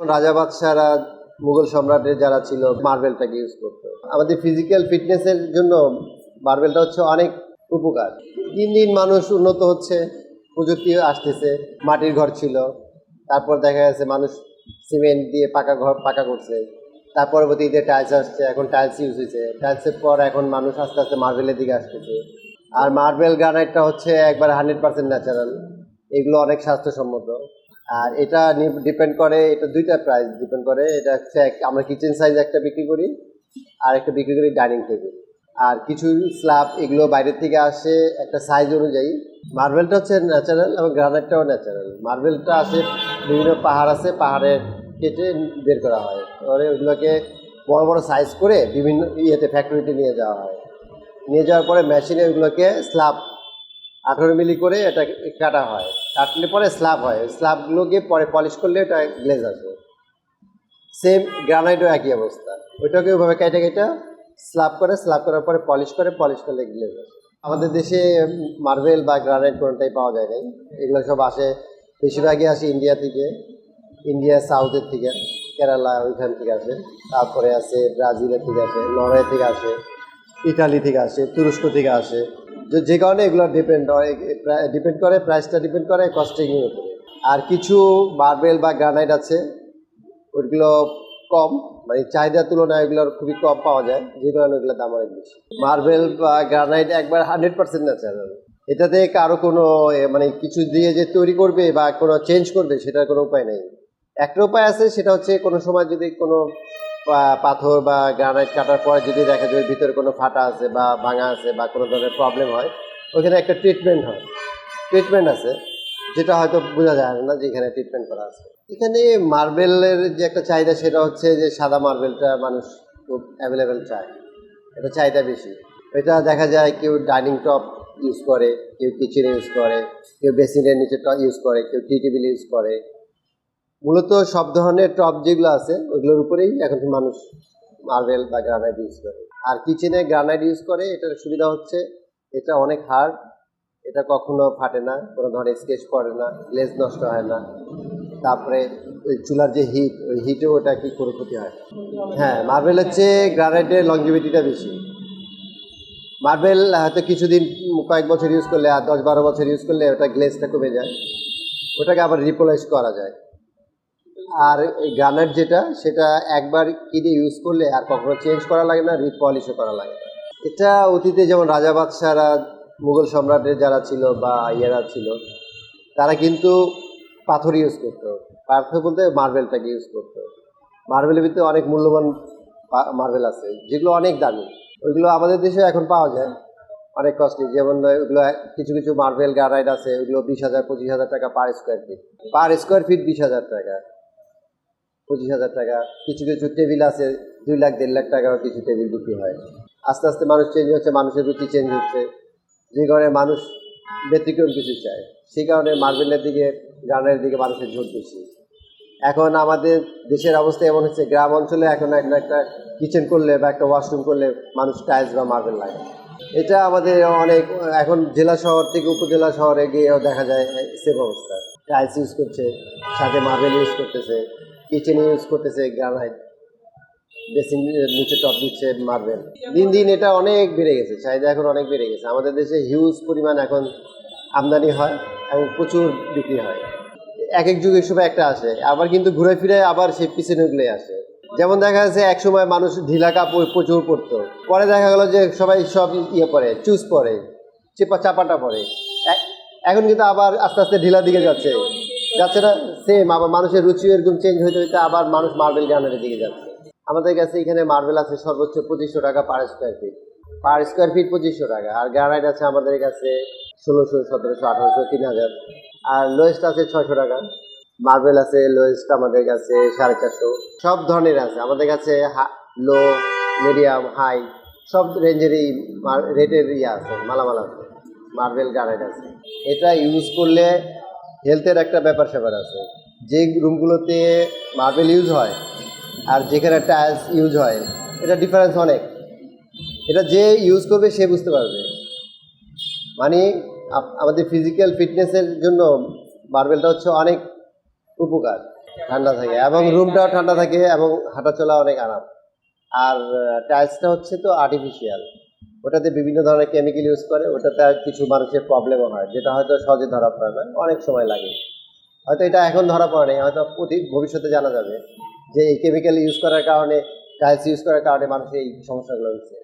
রাজা বাদশাহরা মুঘল সম্রাটের যারা ছিল, মার্বেলটাকে ইউজ করতো। আমাদের ফিজিক্যাল ফিটনেসের জন্য মার্বেলটা হচ্ছে অনেক উপকার। দিন দিন মানুষ উন্নত হচ্ছে, প্রযুক্তি আসতেছে, মাটির ঘর ছিল। তারপর দেখা গেছে মানুষ সিমেন্ট দিয়ে পাকা ঘর পাকা করছে। তার পরবর্তীতে টাইলস আসছে, এখন টাইলস ইউজ হয়েছে। টাইলসের পর এখন মানুষ আস্তে আস্তে মার্বেলের দিকে আসতেছে। আর মার্বেল গ্রানাইটটা হচ্ছে একবার হান্ড্রেড পার্সেন্ট ন্যাচারাল এগুলো অনেক স্বাস্থ্যসম্মত। আর এটা ডিপেন্ড করে, এটা দুইটা প্রাইস ডিপেন্ড করে। এটা হচ্ছে আমরা কিচেন সাইজ একটা বিক্রি করি, আর একটা বিক্রি করি ডাইনিং টেবিল আর কিছু স্ল্যাব এগুলো বাইরের থেকে আসে একটা সাইজ অনুযায়ী। মার্বেলটা হচ্ছে ন্যাচারাল এবং গ্রানাইটটাও ন্যাচারাল মার্বেলটা আসে বিভিন্ন পাহাড় আছে, পাহাড়ে কেটে বের করা হয়। পরে ওইগুলোকে বড় বড় সাইজ করে বিভিন্ন ইয়েতে ফ্যাক্টরিতে নিয়ে যাওয়া হয়। নিয়ে যাওয়ার পরে মেশিনে ওইগুলোকে স্ল্যাব আঠারো মিলি করে এটা কাটা হয়। কাটলে পরে স্ল্যাব হয়। স্ল্যাবগুলোকে পরে পলিশ করলে এটা গ্লেজ আসে সেম গ্রানাইটও একই অবস্থা। ওইটাকে ওইভাবে কেটে কেটে স্ল্যাব করে স্ল্যাব করার পরে পলিশ করে পলিশ করলে গ্লেজ আসে। আমাদের দেশে মার্বেল বা গ্রানাইট কোনোটাই পাওয়া যায় নাই। এগুলো সব আসে বেশিরভাগই আসে ইন্ডিয়া থেকে। ইন্ডিয়া সাউথের থেকে কেরালা ওইখান থেকে আসে। তারপরে আছে ব্রাজিলের থেকে আসে নরওয়ে থেকে আসে ইটালি থেকে আসে তুরস্ক থেকে আসে। যে কারণে এগুলো ডিপেন্ড হয় ডিপেন্ড করে প্রাইসটা ডিপেন্ড করে কস্টিংয়ের উপরে। আর কিছু মার্বেল বা গ্রানাইট আছে, ওইগুলো কম মানে চাহিদার তুলনায় এগুলোর খুবই কম পাওয়া যায়, যে কারণে ওগুলোর দাম অনেক বেশি। মার্বেল বা গ্রানাইট একবার হান্ড্রেড পার্সেন্ট ন্যাচারাল এটাতে কারও কোনো মানে কিছু দিয়ে যে তৈরি করবে বা কোনো চেঞ্জ করবে, সেটার কোনো উপায় নেই। একটা উপায় আছে, সেটা হচ্ছে কোনো সময় যদি কোনো পাথর বা গ্রানাইট কাটার পরে যদি দেখা যায় ভিতরে কোনো ফাটা আছে বা ভাঙা আছে বা কোনো ধরনের প্রবলেম হয় ওখানে একটা ট্রিটমেন্ট হয়। ট্রিটমেন্ট আছে, যেটা হয়তো বোঝা যায় না যে এখানে ট্রিটমেন্ট করা আছে। এখানে মার্বেলের যে একটা চাহিদা সেটা হচ্ছে যে সাদা মার্বেলটা মানুষ খুব অ্যাভেলেবেল চায়। এটা চাহিদা বেশি। এটা দেখা যায় কেউ ডাইনিং টপ ইউজ করে, কেউ কিচেনে ইউজ করে, কেউ বেসিনের নিচে ইউজ করে, কেউ টি টেবিল ইউজ করে। মূলত সব ধরনের টপ যেগুলো আছে, ওইগুলোর উপরেই এখন মানুষ মার্বেল বা গ্রানাইট ইউজ করে। আর কিচেনে গ্রানাইট ইউজ করে, এটার সুবিধা হচ্ছে এটা অনেক হার্ড এটা কখনো ফাটে না, কোনো ধরনের স্কেচ পড়ে না গ্লেজ নষ্ট হয় না। তারপরে ওই চুলার যে হিট ওই হিটেও ওটা কি কোনো ক্ষতি হয় হ্যাঁ মার্বেল হচ্ছে গ্রানাইটের লংজিভিটিটা বেশি। মার্বেল হয়তো কিছুদিন, কয়েক বছর ইউজ করলে আর দশ বারো বছর ইউজ করলে ওটা গ্লেজটা কমে যায়। ওটাকে আবার রিপ্লেস করা যায়। আর এই গ্রানাইট যেটা, সেটা একবার কিনে ইউজ করলে আর কখনো চেঞ্জ করা লাগে না রিপলিশও করা লাগে না। এটা অতীতে যেমন রাজা বাদশাহরা মুঘল সম্রাটের যারা ছিল বা ইয়েরা ছিল, তারা কিন্তু পাথর ইউজ করতো। পাথর বলতে মার্বেলটাকে ইউজ করতো। মার্বেলের ভিতরে অনেক মূল্যবান মার্বেল আছে, যেগুলো অনেক দামি। ওইগুলো আমাদের দেশে এখন পাওয়া যায়। অনেক কস্টলি যেমন ওইগুলো কিছু কিছু মার্বেল গ্রানাইট আছে ওইগুলো বিশ হাজার, পঁচিশ হাজার টাকা per square feet per square feet বিশ হাজার টাকা। পঁচিশ হাজার টাকা। কিছু কিছু টেবিল আছে, দুই লাখ, দেড় লাখ টাকাও কিছু টেবিল বিক্রি হয়। আস্তে আস্তে মানুষ চেঞ্জ হচ্ছে, মানুষের রুচি চেঞ্জ হচ্ছে। যে কারণে মানুষ ব্যতিক্রম কিছু চায়। সেই কারণে মার্বেলের দিকে গ্রানের দিকে মানুষের ঝোঁক বেশি। এখন আমাদের দেশের অবস্থা এমন হচ্ছে, গ্রাম অঞ্চলে এখন একটা একটা কিচেন করলে বা একটা ওয়াশরুম করলে মানুষ টাইলস বা মার্বেল লাগে এটা আমাদের অনেক, এখন জেলা শহর থেকে উপজেলা শহরে গিয়েও দেখা যায়, সেম অবস্থা। টাইলস ইউজ করছে, সাথে মার্বেল ইউজ করতেছে, কিচেনে ইউজ করতেছে, গ্রানাইট, বেসিন নিচে টপ দিচ্ছে মার্বেল। দিন দিন এটা অনেক বেড়ে গেছে, চাহিদা এখন অনেক বেড়ে গেছে। আমাদের দেশে হিউজ পরিমাণ এখন আমদানি হয় এবং প্রচুর বিক্রি হয়। এক এক যুগের সময় একটা আসে, আবার কিন্তু ঘুরে ফিরে আবার সেই পিছনেগুলোই আসে। যেমন দেখা যাচ্ছে, এক সময় মানুষ ঢিলা কাপড় প্রচুর পরতো। পরে দেখা গেল যে সবাই সব ইয়ে পরে, চুজ পরে, চেপা, চাপাটা পরে। এখন কিন্তু আবার আস্তে আস্তে ঢিলা দিকে যাচ্ছে। যাচ্ছে না সেম আবার মানুষের রুচি এরকম চেঞ্জ হইতে হইতে আবার মানুষ মার্বেল গানের দিকে যাচ্ছে। আমাদের কাছে এখানে মার্বেল আছে সর্বোচ্চ পঁচিশশো টাকা per square feet per square feet পঁচিশশো টাকা, আর গ্রানাইট আছে আমাদের কাছে ষোলোশো, সতেরোশো, আঠারোশো, তিন হাজার। আর লোয়েস্ট আছে ছয়শো টাকা। মার্বেল আছে লোয়েস্ট আমাদের কাছে সাড়ে চারশো। সব ধরনের আছে। আমাদের কাছে লো মিডিয়াম হাই সব রেঞ্জেরই রেটের ইয়ে আছে, মালামাল আছে। মার্বেল গ্রানাইট আছে। এটা ইউজ করলে হেলথের একটা ব্যাপার স্যাপার আছে। যে রুমগুলোতে মার্বেল ইউজ হয় আর যেখানে টাইলস ইউজ হয়, এটা ডিফারেন্স অনেক। এটা যে ইউজ করবে সে বুঝতে পারবে। মানে আমাদের ফিজিক্যাল ফিটনেসের জন্য মার্বেলটা হচ্ছে অনেক উপকার। ঠান্ডা থাকে এবং রুমটাও ঠান্ডা থাকে এবং হাঁটাচলা অনেক আরাম। আর টাইলসটা হচ্ছে তো আর্টিফিশিয়াল ওটাতে বিভিন্ন ধরনের কেমিক্যাল ইউজ করে, ওটাতে আর কিছু মানুষের প্রবলেমও হয়, যেটা হয়তো সহজে ধরা পড়ে না, অনেক সময় লাগে। হয়তো এটা এখন ধরা পড়ে নেই, হয়তো অতি ভবিষ্যতে জানা যাবে যে এই কেমিক্যাল ইউজ করার কারণে টাইলস ইউজ করার কারণে মানুষের এই সমস্যাগুলো হচ্ছে।